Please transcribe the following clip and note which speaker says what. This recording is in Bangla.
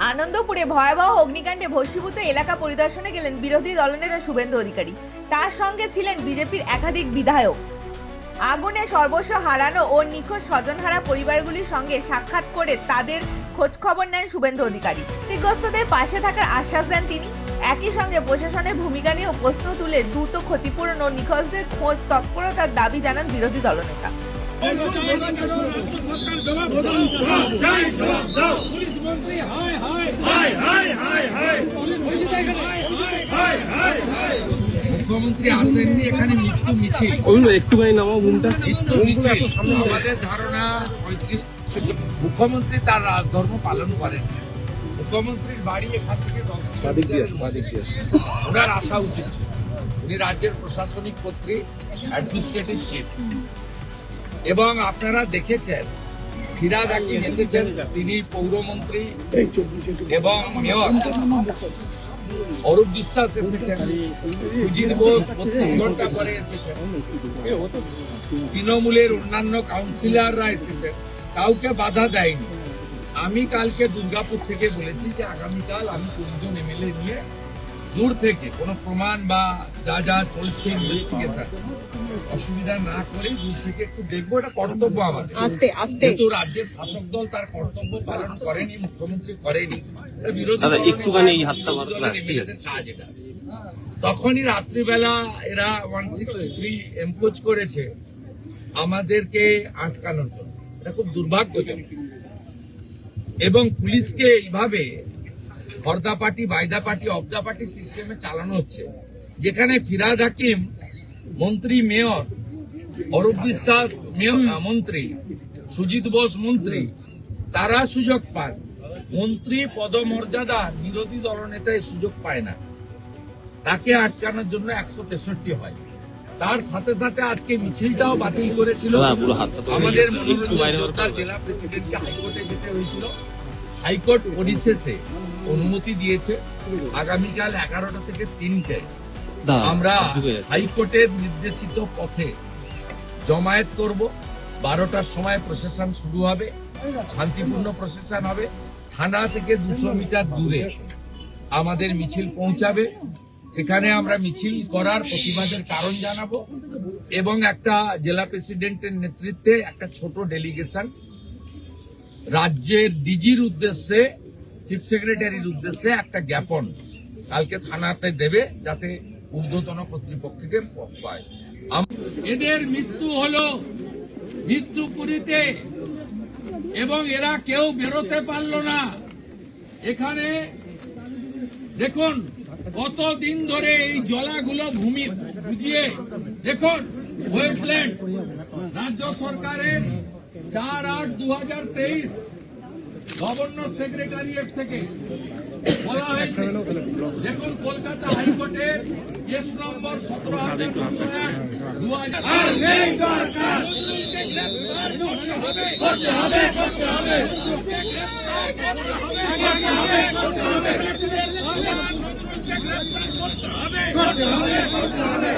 Speaker 1: আনন্দপুরে ভয়াবহ অগ্নিকাণ্ডে ভস্মীভূত এলাকা পরিদর্শনে গেলেন বিরোধী দলনেতা শুভেন্দু অধিকারী। তার সঙ্গে ছিলেন বিজেপির একাধিক বিধায়ক। আগুনে সর্বস্ব হারানো ও নিখোঁজ স্বজনহারা পরিবারগুলির সঙ্গে সাক্ষাৎ করে তাদের খোঁজখবর নেন শুভেন্দু অধিকারী। ক্ষতিগ্রস্তদের পাশে থাকার আশ্বাস দেন তিনি। একই সঙ্গে প্রশাসনের ভূমিকা নিয়েও প্রশ্ন তুলে দ্রুত ক্ষতিপূরণ ও নিখোঁজদের খোঁজ তৎপরতার দাবি জানান বিরোধী দলনেতা।
Speaker 2: পুলিশ মন্ত্রী হায় হায় মুখ্যমন্ত্রী আসেননি এখানে মৃত্যু মিছিল।
Speaker 3: একটুখানি নামাও ঘুমটা
Speaker 2: মৃত্যু মিছিল। আমাদের ধারণা পঁয়ত্রিশ মুখ্যমন্ত্রী তার রাজধর্ম পালন করেন। মুখ্যমন্ত্রীর বাড়ি এখান থেকে দশ ওনার আসা উচিত ছিল। উনি রাজ্যের প্রশাসনিক কর্তৃক অ্যাডমিনিস্ট্রেটিভ চিফ এবং আপনারা দেখেছেন ফিরাদ হাকিম এসেছেন তিনি পৌরমন্ত্রী এবং মেয়র। অরূপ বিশ্বাস এসেছেন, সুজিত বোস বত্রিশ ঘণ্টা পরে এসেছেন। তৃণমূলের অন্যান্য কাউন্সিলররা এসেছেন, কাউকে বাধা দেয়নি। আমি কালকে দুর্গাপুর থেকে বলেছি যে আগামীকাল আমি কুড়ি জন এমএলএ নিয়ে দূর থেকে কোনো প্রমাণ বা যা যা চলছে ইনভেস্টিগেশন অসুবিধা না করে দূর থেকে একটু দেখব এটা কর্তব্য আমাদের।
Speaker 1: আস্তে আস্তে।
Speaker 2: কিন্তু রাজ্যের শাসক দল তার কর্তব্য পালন করেনি মুখ্যমন্ত্রী করেনি
Speaker 3: একটুখানি এই হাতটা
Speaker 2: কাজ এটা। তখনই রাত্রিবেলা এরা ওয়ান সিক্সটি থ্রি এম্পোজ করেছে আমাদেরকে আটকানোর জন্য। এটা খুব দুর্ভাগ্যজনক। এবং পুলিশকে এইভাবে হরদা পার্টি বাইদা পার্টি অবদা পার্টি সিস্টেমে চালানো হচ্ছে। যেখানে ফিরাদ হাকিম মন্ত্রী মেয়র অরূপ বিশ্বাস মন্ত্রী সুজিত বোস মন্ত্রী তারা সুযোগ পান মন্ত্রী পদমর্যাদা বিরোধী দলনেতা এই সুযোগ পায় না। তাকে আটকানোর জন্য একশো তেষট্টি হয়। তার সাথে সাথে আজকে মিছিলটাও বাতিল করেছিল।
Speaker 3: তো
Speaker 2: আমাদের। জেলা প্রেসিডেন্টকে হাইকোর্টে যেতে হয়েছিল। হাইকোর্ট পরিশেষে অনুমতি দিয়েছে। আগামীকাল এগারোটা থেকে তিনটে।
Speaker 3: দাদা,
Speaker 2: আমরা হাইকোর্টের নির্দেশিত পথে জমায়েত করব। বারোটার সময় প্রশাসন শুরু হবে। শান্তিপূর্ণ প্রশাসন হবে। থানা থেকে দুশো মিটার দূরে আমাদের মিছিল পৌঁছাবে। সেখানে আমরা মিছিল করার প্রতিবাদের কারণ জানাব এবং একটা জেলা প্রেসিডেন্টের নেতৃত্বে একটা ছোট ডেলিগেশন। রাজ্যের ডিজির উদ্দেশ্যে চিফ সেক্রেটারির উদ্দেশ্যে একটা জ্ঞাপন কালকে থানাতে দেবে যাতে ঊর্ধ্বতন কর্তৃপক্ষকে পায়। এদের মৃত্যু হলো মৃত্যু পুরীতে এবং এরা কেউ বেরোতে পারল না। এখানে দেখুন, কতদিন ধরে এই জলাগুলো ভূমি বুঝিয়ে, দেখুন ওয়েটল্যান্ড রাজ্য সরকারের চার আট দু হাজার তেইশ গভর্নর সেক্রেটারিয়েট থেকে বলা হয়েছে দেখুন কলকাতা হাইকোর্টের কেস নম্বর সতেরো হাজার দুশো এক দু হাজার করতে হবে। করতে হবে করতে হবে।